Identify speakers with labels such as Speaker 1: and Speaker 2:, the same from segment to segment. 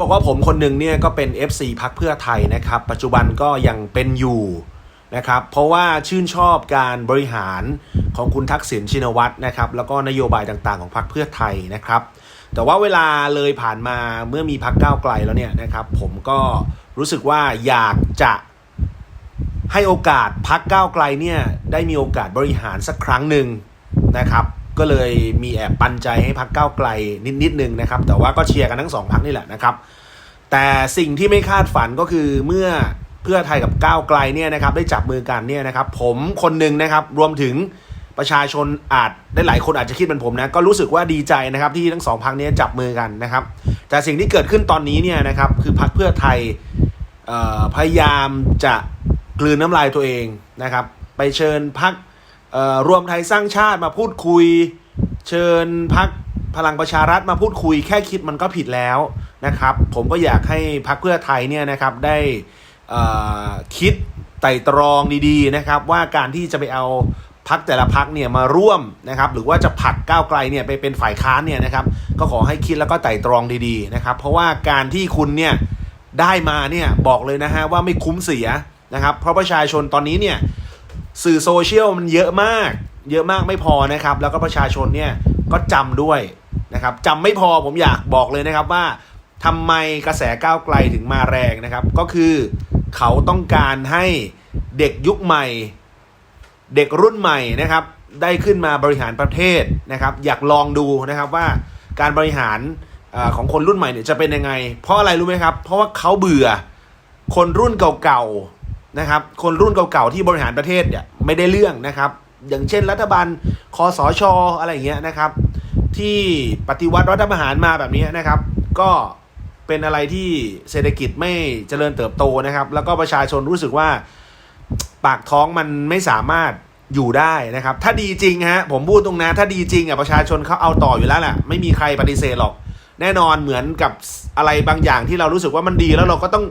Speaker 1: บอกว่าผมคนหนึ่งเนี่ยก็เป็น FC พักเพื่อไทยนะครับ ปัจจุบันก็ยังเป็นอยู่นะครับ เพราะว่าชื่นชอบการบริหารของคุณทักษิณชินวัตรนะครับ แล้วก็นโยบายต่างๆของพักเพื่อไทยนะครับ แต่ว่าเวลาเลยผ่านมาเมื่อมีพักก้าวไกลแล้วเนี่ยนะครับ ผมก็รู้สึกว่าอยากจะให้โอกาสพักก้าวไกลเนี่ยได้มีโอกาสบริหารสักครั้งหนึ่งนะครับ ก็เลยมีแอบปันใจให้พักก้าวไกลนิดนิดนึงนะครับ แต่ว่าก็เชียร์กันทั้งสองพักนี่แหละนะครับ แต่สิ่งที่ไม่คาดฝันก็คือเมื่อเพื่อไทยกับก้าวไกลเนี่ยนะครับ ได้จับมือกันเนี่ยนะครับ ผมคนหนึ่งนะครับรวมถึงประชาชนอาจได้หลายคนอาจจะคิดเป็นผมนะก็รู้สึกว่าดีใจนะครับที่ทั้งสองพักนี้จับมือกันนะครับ แต่สิ่งที่เกิดขึ้นตอนนี้เนี่ยนะครับคือพักเพื่อไทยพยายามจะกลืนน้ำลายตัวเองนะครับ ไปเชิญพัก รวมไทยสร้างชาติมาพูดคุย เชิญพักพลังประชารัฐมาพูดคุย แค่คิดมันก็ผิดแล้วนะครับ ผมก็อยากให้พักเพื่อไทยเนี่ยนะครับได้คิดไต่ตรองดีๆนะครับ ว่าการที่จะไปเอาพักแต่ละพักเนี่ยมาร่วมนะครับ หรือว่าจะผลักก้าวไกลเนี่ยไปเป็นฝ่ายค้านเนี่ยนะครับ ก็ขอให้คิดแล้วก็ไต่ตรองดีๆนะครับ เพราะว่าการที่คุณเนี่ยได้มาเนี่ยบอกเลยนะฮะว่าไม่คุ้มเสียนะครับ เพราะประชาชนตอนนี้เนี่ย สื่อโซเชียลมันเยอะมาก เยอะมากไม่พอนะครับ แล้วก็ประชาชนเนี่ยก็จำด้วยนะครับจำไม่พอผมอยากบอกเลยนะครับว่าทำไมกระแสก้าวไกลถึงมาแรงนะครับ ก็คือเขาต้องการให้เด็กยุคใหม่ เด็กรุ่นใหม่นะครับ ได้ขึ้นมาบริหารประเทศนะครับ อยากลองดูนะครับว่าการบริหารอของคนรุ่นใหม่เนี่ยจะเป็นยังไง เพราะอะไรรู้ไหมครับ เพราะว่าเขาเบื่อคนรุ่นเก่าๆ นะครับคนรุ่นเก่าๆที่บริหารประเทศเนี่ยไม่ได้เรื่องนะครับ อย่างเช่นรัฐบาลคอสชอะไรอย่างเงี้ยนะครับ ที่ปฏิวัติรัฐประหารมาแบบนี้นะครับ ก็เป็นอะไรที่เศรษฐกิจไม่เจริญเติบโตนะครับ แล้วก็ประชาชนรู้สึกว่าปากท้องมันไม่สามารถอยู่ได้นะครับ ถ้าดีจริงฮะผมพูดตรงนะถ้าดีจริงอะประชาชนเขาเอาต่ออยู่แล้วแหละไม่มีใครปฏิเสธหรอก แน่นอนเหมือนกับอะไรบางอย่างที่เรารู้สึกว่ามันดีแล้วเราก็ต้อง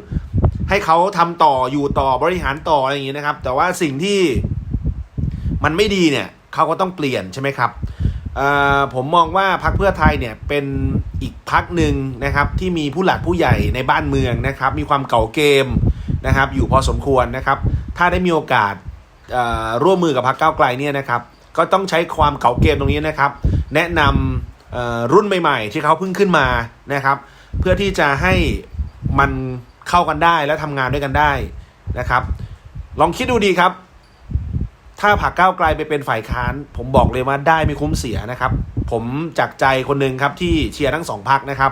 Speaker 1: ให้เขาทำต่ออยู่ต่อบริหารต่ออะไรอย่างนี้นะครับ แต่ว่าสิ่งที่มันไม่ดีเนี่ยเขาก็ต้องเปลี่ยนใช่ไหมครับผมมองว่าพรรคเพื่อไทยเนี่ยเป็นอีกพรรคหนึ่งนะครับที่มีผู้หลักผู้ใหญ่ในบ้านเมืองนะครับ มีความเก่าเกมนะครับ อยู่พอสมควรนะครับ ถ้าได้มีโอกาสร่วมมือกับพรรคก้าไกลเนี่ยนะครับ ก็ต้องใช้ความเก่าเกมตรงนี้นะครับ แนะนำรุ่นใหม่ ๆ ที่เขาเพิ่งขึ้นมานะครับ เพื่อที่จะให้มัน เข้ากันได้และทำงานด้วยกันได้นะครับ ลองคิดดูดีครับ ถ้าผักก้าวไกลไปเป็นฝ่ายค้าน ผมบอกเลยว่าได้ไม่คุ้มเสียนะครับ ผมจากใจคนหนึ่งครับที่เชียร์ทั้งสองพักนะครับ